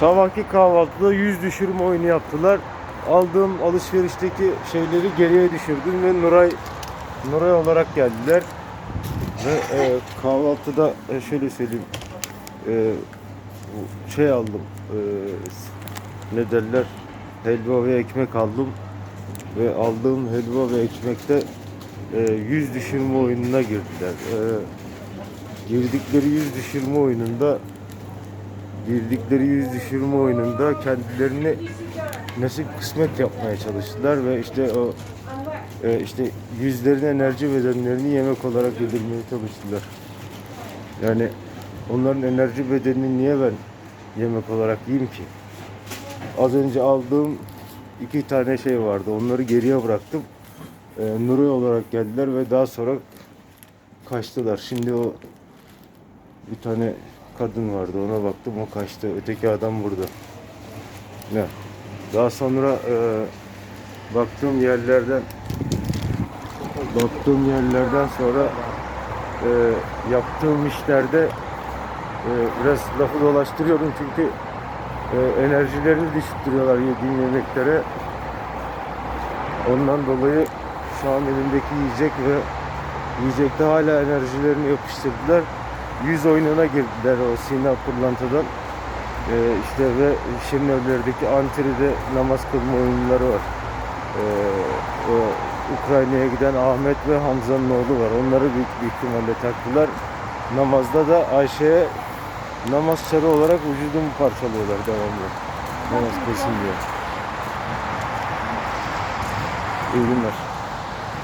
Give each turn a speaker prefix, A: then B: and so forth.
A: Sabahki kahvaltıda yüz düşürme oyunu yaptılar. Aldığım alışverişteki şeyleri geriye düşürdüm ve Nuray Nuray olarak geldiler. Ve e, kahvaltıda e, şöyle söyleyeyim e, şey aldım e, ne derler helva ve ekmek aldım ve aldığım helva ve ekmekte e, yüz düşürme oyununa girdiler. E, girdikleri yüz düşürme oyununda girdikleri yüz düşürme oyununda kendilerini nasip kısmet yapmaya çalıştılar ve işte o e, işte yüzlerin enerji bedenlerini yemek olarak yedirmeye çalıştılar. Yani onların enerji bedenini niye ben yemek olarak yiyeyim ki? Az önce aldığım iki tane şey vardı. Onları geriye bıraktım. E, Nuri olarak geldiler ve daha sonra kaçtılar. Şimdi o bir tane kadın vardı ona baktım o kaçtı. Öteki adam burada. Ne? Daha sonra e, baktığım yerlerden baktığım yerlerden sonra e, yaptığım işlerde e, biraz lafı dolaştırıyordum çünkü e, enerjilerini düşürtüyorlar yediğim yemeklere. Ondan dolayı şu an elimdeki yiyecek ve yiyecekte hala enerjilerini yapıştırdılar. Yüz oyununa girdiler o Sina Pırlanta'dan. Ee, işte ve Şirinevler'deki Antri'de namaz kılma oyunları var. Ee, o Ukrayna'ya giden Ahmet ve Hamza'nın oğlu var. Onları büyük bir ihtimalle taktılar. Namazda da Ayşe'ye namaz çarı olarak vücudumu parçalıyorlar devamlı. Namaz kılsın diye. İyi günler.